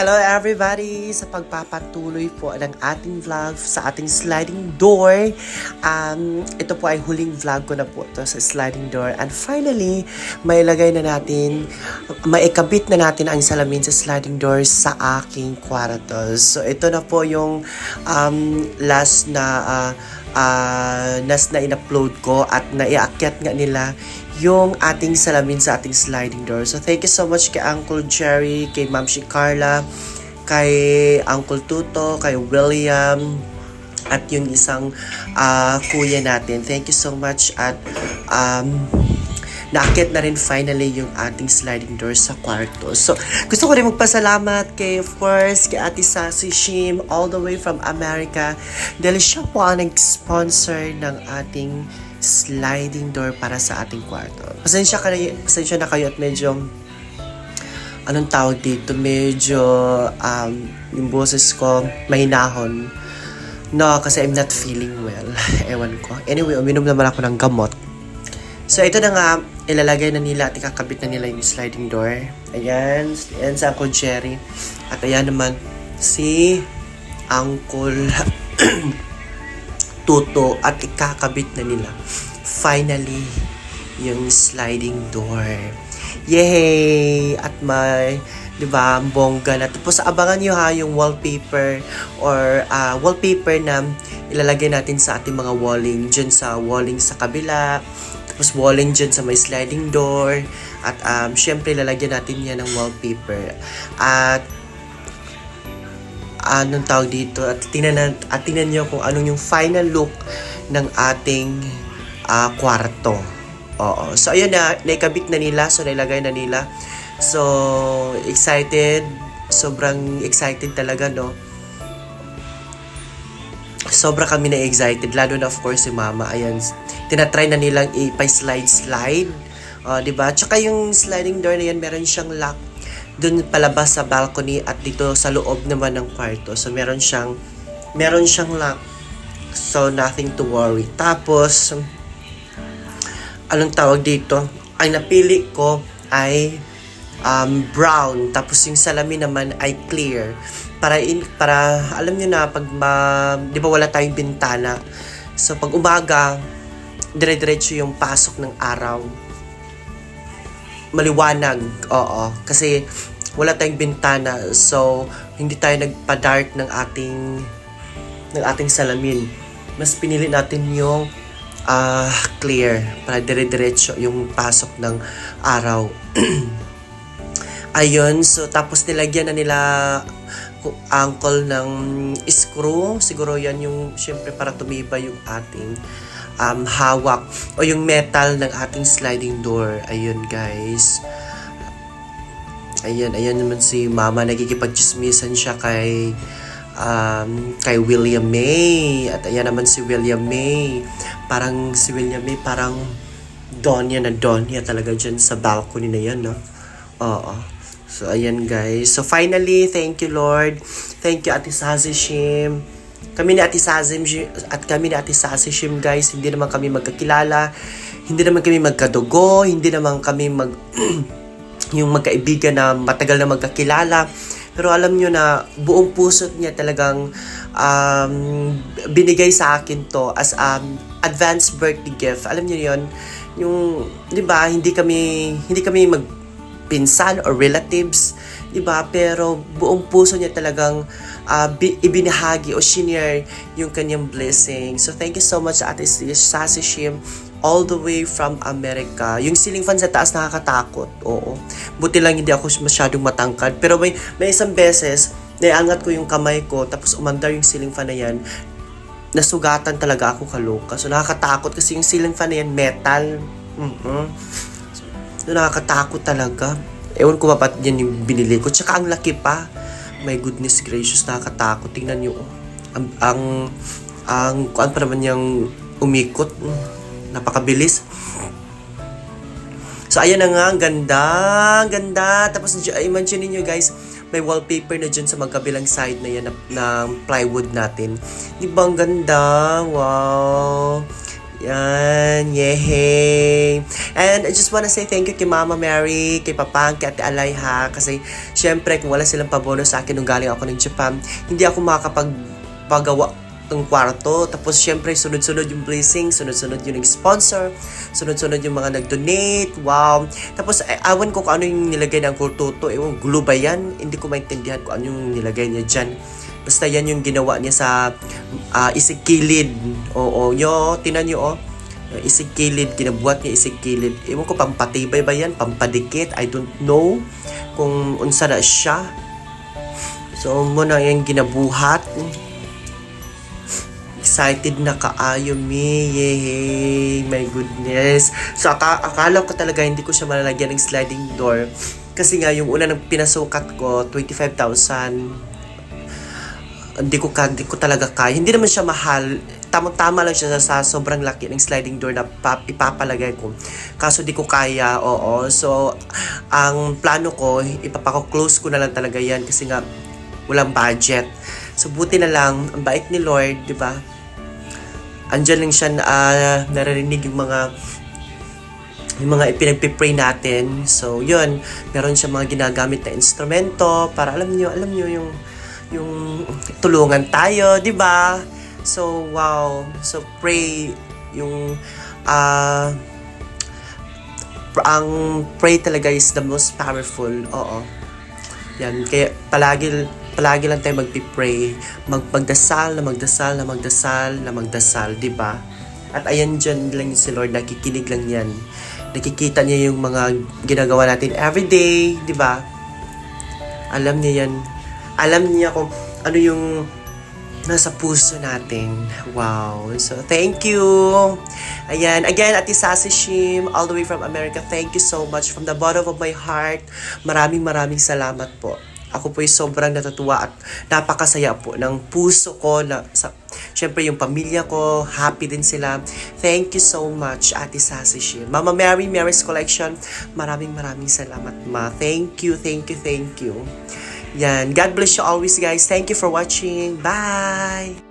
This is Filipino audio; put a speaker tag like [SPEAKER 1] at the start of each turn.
[SPEAKER 1] Hello everybody! Sa pagpapatuloy po ng ating vlog sa ating sliding door. Um, ito po ay huling vlog ko na po to sa sliding door. And finally, may lagay na natin, maikabit na natin ang salamin sa sliding door sa aking kwarto. So ito na po yung um, last na uh, uh, last na in-upload ko at naiakyat nga nila yung ating salamin sa ating sliding door. So, thank you so much kay Uncle Jerry, kay Ma'am si Carla, kay Uncle Tuto, kay William, at yung isang ah, kuya natin. Thank you so much at um, naakit na rin finally yung ating sliding door sa kwarto. So, gusto ko rin magpasalamat kay, of course, kay Ate Sassy Shim all the way from America dahil siya po ang nag-sponsor ng ating sliding door para sa ating kwarto. Pasensya, ka na, pasensya na kayo at medyo anong tawag dito, medyo um, yung boses ko mahinahon. No, kasi I'm not feeling well. Ewan ko. Anyway, uminom naman ako ng gamot. So, ito na nga, ilalagay na nila at ikakabit na nila yung sliding door. Ayan, ayan sa Uncle Jerry. At ayan naman, si Uncle Tuto at ikakabit na nila. Finally, yung sliding door. Yay! At may, di ba, bongga na. Tapos abangan nyo ha, yung wallpaper or ah, wallpaper na ilalagay natin sa ating mga walling. Dyan sa walling sa kabila. Tapos walling dyan sa may sliding door. At um, syempre, lalagyan natin yan ng wallpaper. At anong tawag dito at tingnan, na, at tingnan nyo kung anong yung final look ng ating ah, kwarto. Oo. So, ayun na, naikabit na nila. So, nailagay na nila. So, excited. Sobrang excited talaga, no? Sobra kami na excited. Lalo na, of course, si mama. Ayan, tinatry na nilang ipa-slide-slide. Uh, di ba? Tsaka yung sliding door na yan, meron siyang lock dun palabas sa balcony at dito sa loob naman ng kwarto. So, meron siyang, meron siyang lock. So, nothing to worry. Tapos, anong tawag dito? Ang napili ko ay um, brown. Tapos yung salamin naman ay clear. Para, in, para alam nyo na, pag ma, di ba wala tayong bintana. So, pag umaga, dire-diretso yung pasok ng araw maliwanag. Oo. Kasi wala tayong bintana. So, hindi tayo nagpa-dark ng ating ng ating salamin. Mas pinili natin yung ah, clear para dire-diretso yung pasok ng araw. Ayun, so tapos nilagyan na nila uncle ng screw. Siguro yan yung, syempre para tumibay yung ating um, hawak o yung metal ng ating sliding door. Ayun guys. Ayan, ayan naman si mama nagkikipagchismisan siya kay um, kay William May. At ayan naman si William May. Parang si William May parang Donya na Donya talaga dyan sa balcony na yan, no? Oo. So, ayan guys. So, finally, thank you Lord. Thank you Ate Sazishim. Kami ni Ate Sazim at kami ni Ate Sazishim guys, hindi naman kami magkakilala. Hindi naman kami magkadugo. Hindi naman kami mag... yung magkaibigan na matagal na magkakilala. Pero alam nyo na buong puso niya talagang um, binigay sa akin to as um, advance birthday gift. Alam nyo yon yung, di ba, hindi kami, hindi kami magpinsan or relatives, di ba? Pero buong puso niya talagang uh, bi- ibinahagi o shinare yung kanyang blessing. So thank you so much Ate Sassy Shim all the way from America. Yung ceiling fan sa taas nakakatakot. Oo. Buti lang hindi ako masyadong matangkad. Pero may, may isang beses, naiangat ko yung kamay ko, tapos umandar yung ceiling fan na yan. Nasugatan talaga ako kaloka. So nakakatakot kasi yung ceiling fan na yan, metal. mm So nakakatakot talaga. Ewan ko ba ba't yan yung binili ko. Tsaka ang laki pa. My goodness gracious, nakakatakot. Tingnan nyo. oh. Ang, ang, ang, kuan pa naman yung umikot. Mm napakabilis. So, ayan na nga, ang ganda, ang ganda. Tapos, imagine niyo guys, may wallpaper na dyan sa magkabilang side na yan na, na plywood natin. Di ba ang ganda? Wow! Yan, yehey. And I just wanna say thank you kay Mama Mary, kay Papang, kay Ate Alay ha. Kasi syempre kung wala silang pabono sa akin nung galing ako ng Japan, hindi ako makakapagpagawa ng kwarto. Tapos syempre sunod-sunod yung blessing, sunod-sunod yung sponsor, sunod-sunod yung mga nag-donate. Wow. Tapos eh, awan ko kung ano yung nilagay ng kultuto. Ewan, gulo ba yan? Hindi ko maintindihan kung ano yung nilagay niya dyan. Basta yan yung ginawa niya sa ah, isigkilid. Oo, yo, tinan niyo oh. Isigkilid, ginabuhat niya isigkilid. Ewan ko, pampatibay ba yan? Pampadikit? I don't know kung unsa na siya. So, mo na yung ginabuhat. Excited na kaayo mi. Yay! My goodness. So, aka- akala ko talaga hindi ko siya malalagyan ng sliding door. Kasi nga, yung una ng pinasukat ko, 25,000 hindi ko ka, hindi ko talaga kaya. Hindi naman siya mahal. Tama-tama lang siya sa, sobrang laki ng sliding door na pa, ipapalagay ko. Kaso di ko kaya, oo. So, ang plano ko, ipapako-close ko na lang talaga yan kasi nga, walang budget. So, buti na lang, ang bait ni Lord, di ba? Andyan lang siya, ah, naririnig yung mga yung mga ipinagpipray natin. So, yun, meron siya mga ginagamit na instrumento para alam niyo, alam niyo yung yung tulungan tayo, 'di ba? So, wow. So, pray yung pr- ang pray talaga is the most powerful. Oo. Yan, kaya palagi palagi lang tayo magpi-pray, mag magdasal na magdasal na magdasal na magdasal, 'di ba? At ayan dyan lang si Lord, nakikinig lang yan. Nakikita niya yung mga ginagawa natin everyday, di ba? Alam niya yan. Alam niya kung ano yung nasa puso natin. Wow. So, thank you. Ayan. Again, Ate Sassy Shim, all the way from America, thank you so much. From the bottom of my heart, maraming maraming salamat po. Ako po ay sobrang natutuwa at napakasaya po ng puso ko na sa, Siyempre, yung pamilya ko, happy din sila. Thank you so much, Ate Sassy Shim. Mama Mary, Mary's Collection, maraming maraming salamat, ma. Thank you, thank you, thank you. Yan. God bless you always, guys. Thank you for watching. Bye!